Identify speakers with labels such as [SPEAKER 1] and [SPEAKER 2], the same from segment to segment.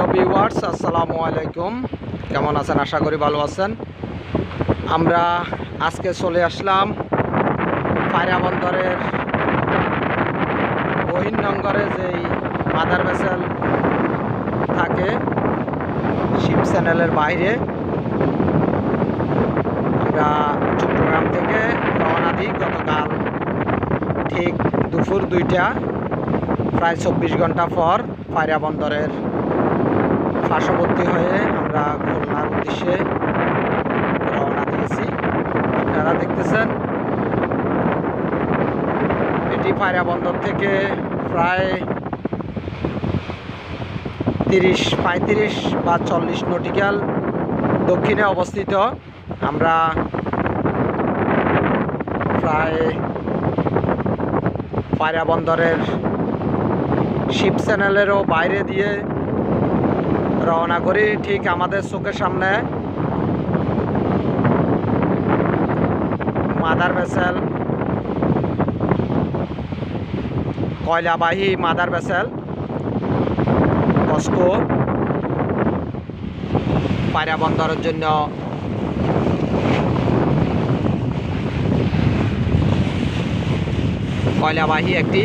[SPEAKER 1] Hello viewers, আসসালামু আলাইকুম। কেমন আছেন? আশা করি ভালো আছেন। আমরা আজকে চলে আসলাম পায়রা বন্দরের বহির্নগরে যেই মাদার ভেসেল থাকে শিপ চ্যানেলের বাইরে। আমরা চট্টগ্রাম থেকে রওনা দিই। গতকাল ঠিক দুপুর দুইটা, প্রায় চব্বিশ ঘণ্টা পর পায়রা বন্দরের পার্শ্ববর্তী হয়ে আমরা খুলনার উদ্দেশ্যে রওনা দিয়েছি। আপনারা দেখতেছেন, এটি পায়রা বন্দর থেকে প্রায় তিরিশ, পঁয়ত্রিশ বা চল্লিশ নটিক্যাল দক্ষিণে অবস্থিত। আমরা প্রায় পায়রা বন্দরের শিপ চ্যানেলেরও বাইরে দিয়ে রওনা করি ঠিক আমাদের চোখের সামনে। Mother vessel. কয়লাবাহী mother vessel. Costco. Payra বন্দরের জন্য। কয়লাবাহী একটি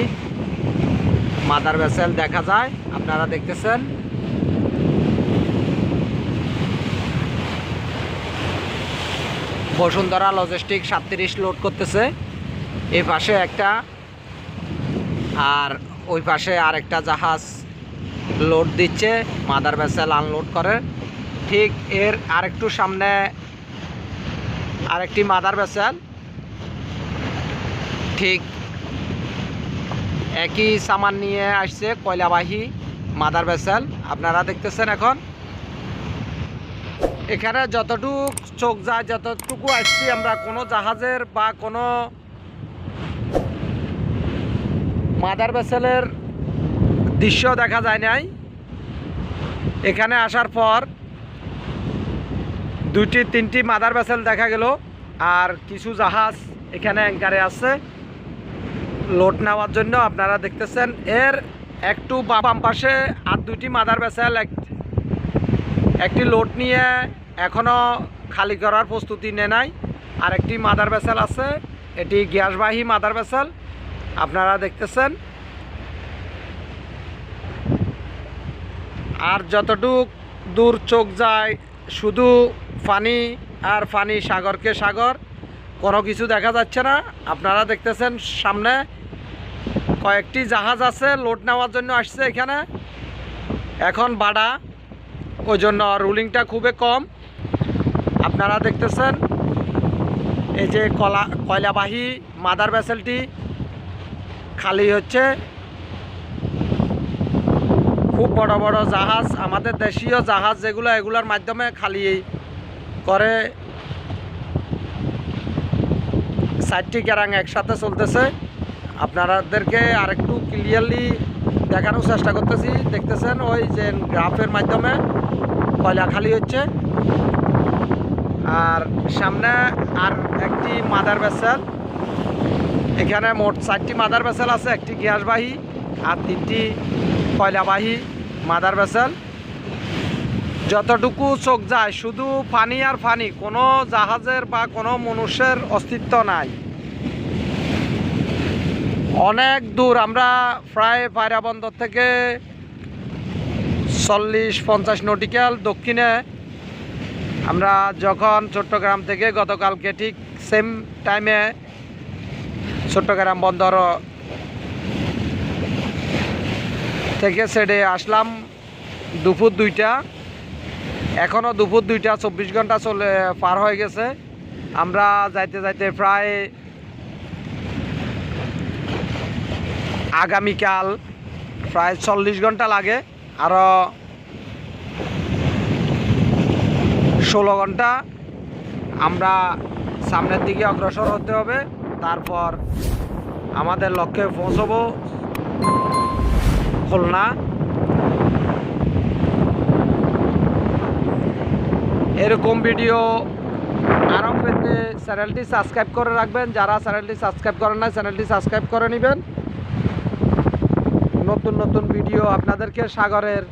[SPEAKER 1] মাদার ভেসেল দেখা যায়, আপনারা দেখতেছেন। বসুন্ধরা লজিস্টিক সাতত্রিশ লোড করতেছে। এই পাশে একটা, আর ওই পাশে আরেকটা জাহাজ লোড দিচ্ছে মাদার ভেসেল আনলোড করে। ঠিক এর আরেকটু সামনে আরেকটি মাদার ভেসেল ঠিক একই সামান নিয়ে আসছে কয়লাবাহী মাদার ভেসেল আপনারা দেখতেছেন এখন এখানে যতটুকু চোখ যায়, যতটুকু আসছি আমরা কোনো জাহাজের বা কোনো মাদার ভেসেলের দৃশ্য দেখা যায় নাই। এখানে আসার পর দুইটি, তিনটি মাদার ভেসেল দেখা গেল আর কিছু জাহাজ এখানে অ্যাঙ্কারে আছে। লোড নেওয়ার জন্য আপনারা দেখতেছেন, এর একটু বাম পাশে আর দুইটি মাদার ভেসেল এক একটি লোড নিয়ে এখনও খালি করার প্রস্তুতি নেয় নাই। আর একটি মাদার ভেসেল আছে, এটি গ্যাসবাহী মাদার ভেসেল। আপনারা দেখতেছেন। আর যতটুক দূর চোখ যায়, শুধু পানি আর পানি সাগরকে সাগর, কোনো কিছু দেখা যাচ্ছে না। আপনারা দেখতেছেন সামনে কয়েকটি জাহাজ আছে, লোড নেওয়ার জন্য আসছে এখানে। এখন বাড়া ওই জন্য রুলিংটা খুবই কম। আপনারা দেখতেছেন, এই যে কলা, কয়লাবাহী মাদার ভেসেলটি খালি হচ্ছে। খুব বড় বড় জাহাজ, আমাদের দেশীয় জাহাজ যেগুলো, এগুলোর মাধ্যমে খালি করে। চারটি ক্যারাং একসাথে চলতেছে। আপনাদেরকে আরেকটু ক্লিয়ারলি দেখানোর চেষ্টা করতেছি। দেখতেছেন ওই যে গ্রাফের মাধ্যমে। কয়লা খালি হচ্ছে। আর সামনে আর একটি মাদার ভেসেল। এখানে মোট চারটি মাদার ভেসেল আছে, একটি গ্যাসবাহী আর তিনটি কয়লাবাহী মাদার ভেসেল। যতটুকু চোখ যায়, শুধু পানি আর পানি, কোনো জাহাজের বা কোনো মনুষ্যের অস্তিত্ব নাই। অনেক দূর আমরা প্রায় পায়রা বন্দর থেকে চল্লিশ, পঞ্চাশ নটিক্যাল দক্ষিণে। আমরা যখন চট্টগ্রাম থেকে গতকালকে ঠিক সেম টাইমে চট্টগ্রাম বন্দর থেকে সেডে আসলাম দুপুর দুইটা। এখনও দুপুর দুইটা, চব্বিশ ঘণ্টা চলে, পার হয়ে গেছে। আমরা যাইতে যাইতে প্রায় আগামীকাল প্রায় চল্লিশ ঘণ্টা লাগে। আরও ষোলো ঘণ্টা আমরা সামনের দিকে অগ্রসর হতে হবে। তারপর আমাদের লক্ষ্যে পৌঁছবো খুলনা। এরকম ভিডিও আরও পেতে চ্যানেলটি সাবস্ক্রাইব করে রাখবেন। যারা চ্যানেলটি সাবস্ক্রাইব করেন না চ্যানেলটি সাবস্ক্রাইব করে নেবেন। নতুন নতুন ভিডিও আপনাদেরকে সাগরের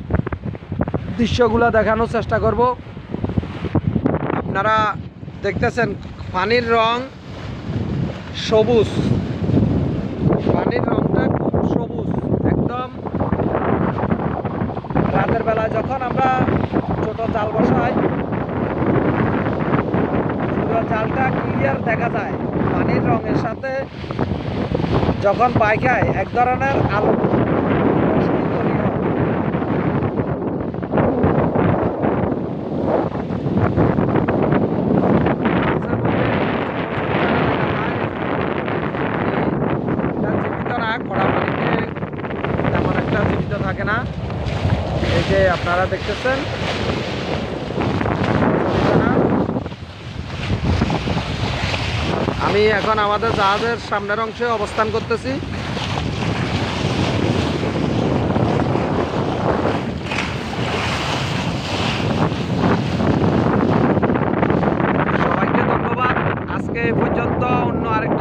[SPEAKER 1] দৃশ্যগুলো দেখানোর চেষ্টা করব। আপনারা দেখতেছেন পানির রং সবুজ। পানির রংটা খুব সবুজ, একদম। রাতের বেলা যখন আমরা ছোট জাল বসাই, পুরো জালটা ক্লিয়ার দেখা যায়। পানির রঙের সাথে যখন পাইখায় এক ধরনের আলো একটা থাকে না। এই যে আপনারা দেখতেছেন। আমি এখন আমাদের জাহাজের সামনের অংশে অবস্থান করতেছি। সবাইকে ধন্যবাদ। আজকে এই পর্যন্ত অন্য আরেকটি